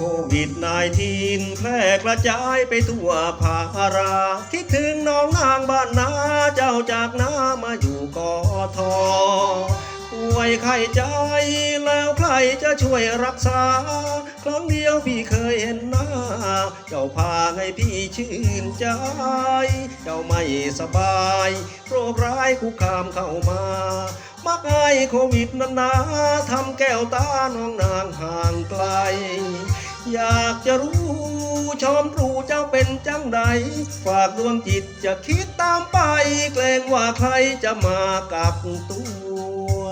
ควิดนายทีนแพร่กระจายไปทั่วภารา คิดถึงน้องนางบ้านนาเจ้าจากนามาอยู่กอทอป่วยไข้ใจแล้วใครจะช่วยรักษา ครั้งเดียวพี่เคยเห็นหน้า เจ้าพาให้พี่ชื่นใจ เจ้าไม่สบายโรคร้ายคุกคามเข้ามามักไอโควิดนั้นนาทำแก้วตาน้องนางห่างไกล อยากจะรู้ชอมรู้เจ้าเป็นจังใด ฝากดวงจิตจะคิดตามไป เกรงว่าใครจะมากับตัว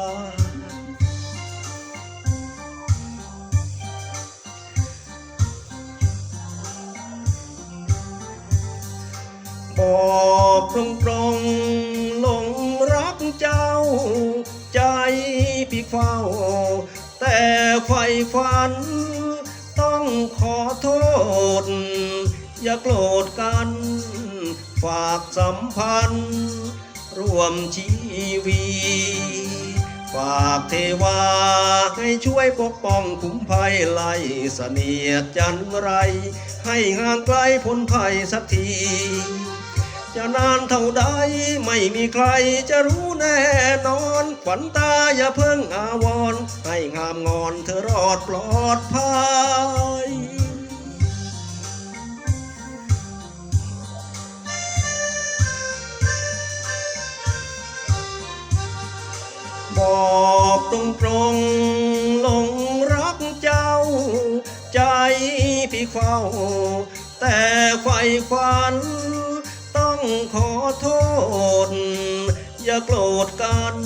บอกตรงตรงหลงรักเจ้า ใจพี่เฝ้า แต่ไฟฝัน ขอโทษ อย่าโกรธกัน ฝากสัมพันธ์ ร่วมชีวีฝากเทวาให้ช่วยปกป้องคุ้มภัยไล่เสนียดจันไร ให้ห่างไกลพ้นภัยสักที จะนานเท่าใดไม่มีใครจะรู้แน่นอน ขวัญตาอย่าเพิ่งอาวรณ์ให้งามงอนเธอรอดปลอดภัย บอกตรงตรงหลงรักเจ้า ใจพี่เฝ้า แต่ไฟฝันต้องขอโทษ อย่าโกรธกัน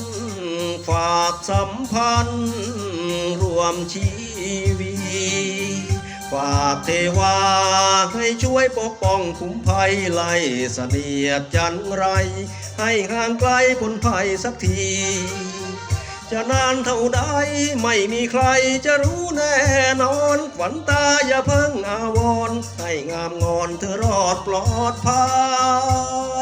ฝากสัมพันธ์รวมชีวีฝากเทวาให้ช่วยปกป้องคุ้มภัยไล่เสนียดจันไร ให้ห่างไกลพ้นภัยสักที จะนานเท่าใดไม่มีใครจะรู้แน่นอนขวัญตาอย่าเพิ่งอาวรให้งามงอนเธอรอดปลอดภัย